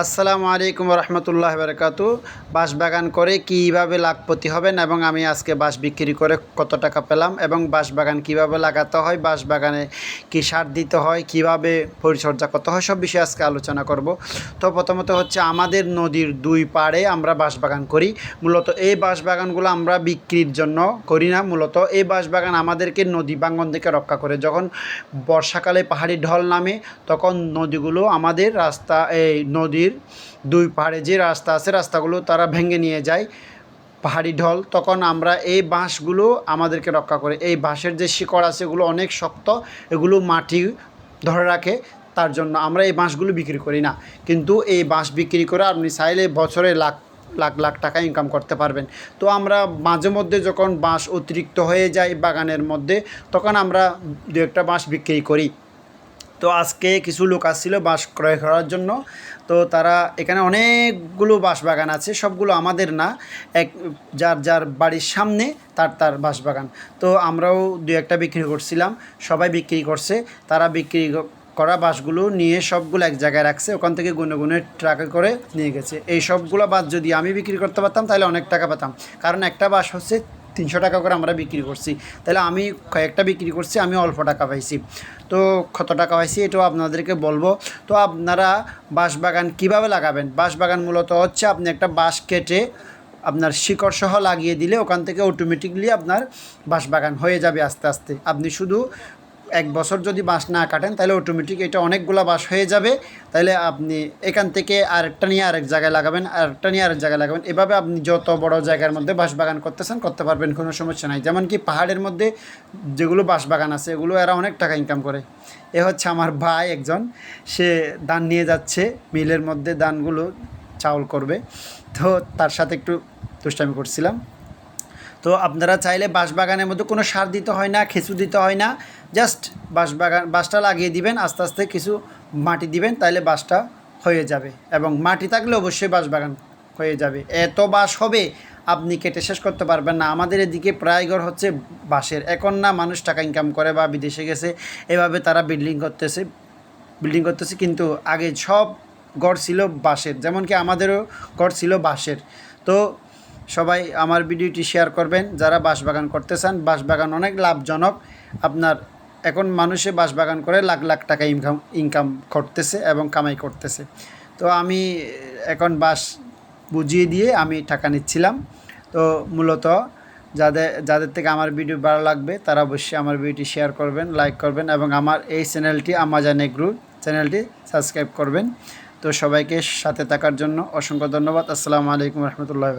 আসসালামু আলাইকুম রহমতুল্লাহ বারকাত। বাঁশবাগান করে কীভাবে লাখপতি হবেন এবং আমি আজকে বাঁশ বিক্রি করে কত টাকা পেলাম এবং বাঁশবাগান কীভাবে লাগাতে হয়, বাঁশ বাগানে কী সার দিতে হয়, কীভাবে পরিচর্যা করতে হয়, সব বিষয়ে আজকে আলোচনা করব। তো প্রথমত হচ্ছে আমাদের নদীর দুই পাড়ে আমরা বাঁশবাগান করি। মূলত এই বাঁশবাগানগুলো আমরা বিক্রির জন্য করি না। মূলত এই বাঁশ বাগান আমাদেরকে নদী বাঙ্গন থেকে রক্ষা করে। যখন বর্ষাকালে পাহাড়ি ঢল নামে, তখন নদীগুলো আমাদের রাস্তা, এই নদীর দুই পাহাড়ে যে রাস্তা আছে, রাস্তাগুলো তারা ভেঙে নিয়ে যায়। পাহাড়ি ঢল, তখন আমরা এই বাঁশগুলো আমাদেরকে রক্ষা করে। এই বাঁশের যে শিকড় আছে, এগুলো অনেক শক্ত, এগুলো মাটি ধরে রাখে, তার জন্য আমরা এই বাঁশগুলো বিক্রি করি না। কিন্তু এই বাঁশ বিক্রি করে আপনি চাইলে বছরে লাখ লাখ লাখ টাকা ইনকাম করতে পারবেন। তো আমরা মাঝে মধ্যে যখন বাঁশ অতিরিক্ত হয়ে যায় বাগানের মধ্যে, তখন আমরা দু একটা বাঁশ বিক্রি করি। তো আজকে কিছু লোক আসছিল বাঁশ ক্রয় করার জন্য। তো তারা এখানে অনেকগুলো বাঁশ বাগান আছে, সবগুলো আমাদের না, এক যার যার বাড়ির সামনে তার তার বাঁশ বাগান। তো আমরাও দু একটা বিক্রি করছিলাম, সবাই বিক্রি করছে, তারা বিক্রি করা বাঁশগুলো নিয়ে সবগুলো এক জায়গায় রাখছে, ওখান থেকে গুনে গুনে ট্রাকে করে নিয়ে গেছে। এই সবগুলো বাঁশ যদি আমি বিক্রি করতে পারতাম, তাহলে অনেক টাকা পেতাম। কারণ একটা বাঁশ হচ্ছে তিনশো টাকা করে আমরা বিক্রি করছি। তাহলে আমি কয়েকটা বিক্রি করছি, আমি অল্প টাকা পাইছি। তো কত টাকা পাইছি এটাও আপনাদেরকে বলব। তো আপনারা বাঁশ বাগান কীভাবে লাগাবেন? বাঁশ বাগান মূলত হচ্ছে আপনি একটা বাঁশ কেটে আপনার শিকড় সহ লাগিয়ে দিলে ওখান থেকে অটোমেটিকলি আপনার বাঁশবাগান হয়ে যাবে আস্তে আস্তে। আপনি শুধু এক বছর যদি বাঁশ না কাটেন, তাহলে অটোমেটিক এটা অনেকগুলো বাঁশ হয়ে যাবে। তাহলে আপনি এখান থেকে আরেকটা নিয়ে আরেক জায়গায় লাগাবেন, আরেকটা নিয়ে আরেক জায়গায় লাগাবেন। এভাবে আপনি যত বড় জায়গার মধ্যে বাঁশ বাগান করতেছেন, করতে পারবেন, কোনো সমস্যা নাই। যেমন কি পাহাড়ের মধ্যে যেগুলো বাঁশ বাগান আছে, এগুলো এরা অনেক টাকা ইনকাম করে। এ হচ্ছে আমার ভাই একজন, সে দান নিয়ে যাচ্ছে, মিলের মধ্যে দানগুলো চাউল করবে। তো তার সাথে একটু দুষ্টামি করছিলাম। তো আপনারা চাইলে বাঁশবাগানের মধ্যে কোনো সার দিতে হয় না, খেঁচু দিতে হয় না জাস্ট বাঁশবাগান বাঁশটা লাগিয়ে দিবেন, আস্তে আস্তে কিছু মাটি দিবেন তাহলে বাঁশটা হয়ে যাবে। এবং মাটি থাকলে অবশ্যই বাঁশবাগান হয়ে যাবে। এত বাঁশ হবে, আপনি কেটে শেষ করতে পারবেন না। আমাদের এদিকে প্রায় ঘর হচ্ছে বাঁশের। এখন না মানুষ টাকা ইনকাম করে বা বিদেশে গেছে, এভাবে তারা বিল্ডিং করতেছে বিল্ডিং করতেছে, কিন্তু আগে সব গড় ছিল বাঁশের। যেমন কি আমাদেরও গড় ছিল বাঁশের। তো সবাই আমার ভিডিওটি শেয়ার করবেন। যারা বাঁশবাগান করতে চান, বাঁশবাগান অনেক লাভজনক। আপনার এখন মানুষে বাঁশবাগান করে লাখ লাখ টাকা ইনকাম ইনকাম করতেছে এবং কামাই করতেছে। তো আমি এখন বাঁশ বুঝিয়ে দিয়ে আমি টাকা নিচ্ছিলাম। তো মূলত যাদের যাদের থেকে আমার ভিডিও ভালো লাগবে, তারা অবশ্যই আমার ভিডিওটি শেয়ার করবেন, লাইক করবেন এবং আমার এই চ্যানেলটি আমাজান এগ্রু চ্যানেলটি সাবস্ক্রাইব করবেন। তো সবাইকে সাথে থাকার জন্য অসংখ্য ধন্যবাদ। আসসালামু আলাইকুম রহমতুল্লাহ